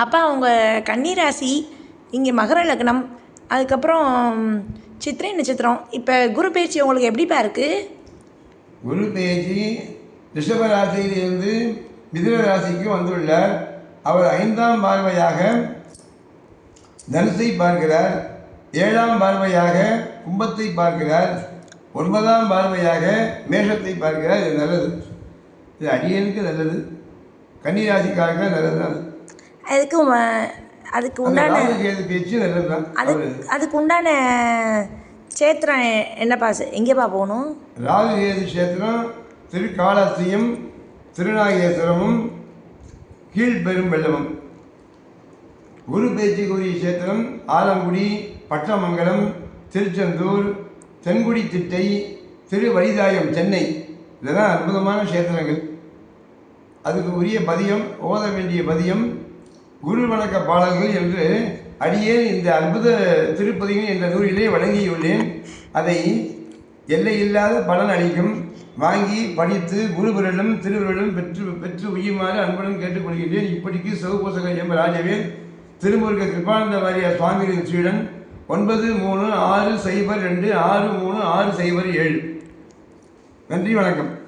அப்போ அவங்க கன்னிராசி இங்கே மகர லக்னம் அதுக்கப்புறம் சித்திரை நட்சத்திரம். இப்போ குரு பயிற்சி உங்களுக்கு எப்படிப்பா இருக்குது குரு பேச்சு ரிஷப ராசியிலிருந்து மிதுன ராசிக்கு வந்துள்ளார். அவர் ஐந்தாம் பார்வையாக தனுசை பார்க்கிறார். ஏழாம் பார்வையாக கும்பத்தை பார்க்கிறார். ஒன்பதாம் பார்வையாக மேஷத்தை பார்க்கிறார். இது நல்லது. இது அடியனுக்கு நல்லது. கன்னிராசிக்காரங்க நல்லது தான் அதுக்கு அதுக்கு உண்டான ராகு கேது பேச்சு நல்லது தான் அது அதுக்கு உண்டான சேத்திரம் என்னப்பா எங்கேப்பா போகணும்? ராகு கேது கஷேத்திரம் திருக்காலாஸ்தியும் திருநாகேஸ்வரமும் கீழ்பெரும்பெல்லமும் குரு பேச்சுக்குரிய கஷேத்திரம் ஆலங்குடி பட்டமங்கலம் திருச்செந்தூர் தென்குடி திட்டை திருவழிதாயம் சென்னை. இதெல்லாம் அற்புதமான கஷேத்திரங்கள் அதுக்கு உரிய பதியம் ஓத வேண்டிய பதியம் குரு வணக்க பாடல்கள் என்று அடியே இந்த அற்புத திருப்பதிகள் என்ற நூலிலே வழங்கியுள்ளேன். அதை எல்லையில்லாத பலன் அளிக்கும். வாங்கி படித்து குருபுரலும் திருவுருளும் பெற்று பெற்று உயுமாறு அன்புடன் கேட்டுக்கொள்கின்றேன். இப்படிக்கு சிவபூசக எம். ராஜவேல் திருமுருக கிருபானந்த வாரிய சுவாமிகளின் சீடன். ஒன்பது மூணு ஆறு சைபர் ரெண்டு ஆறு மூணு ஆறு சைபர் ஏழு. நன்றி வணக்கம்.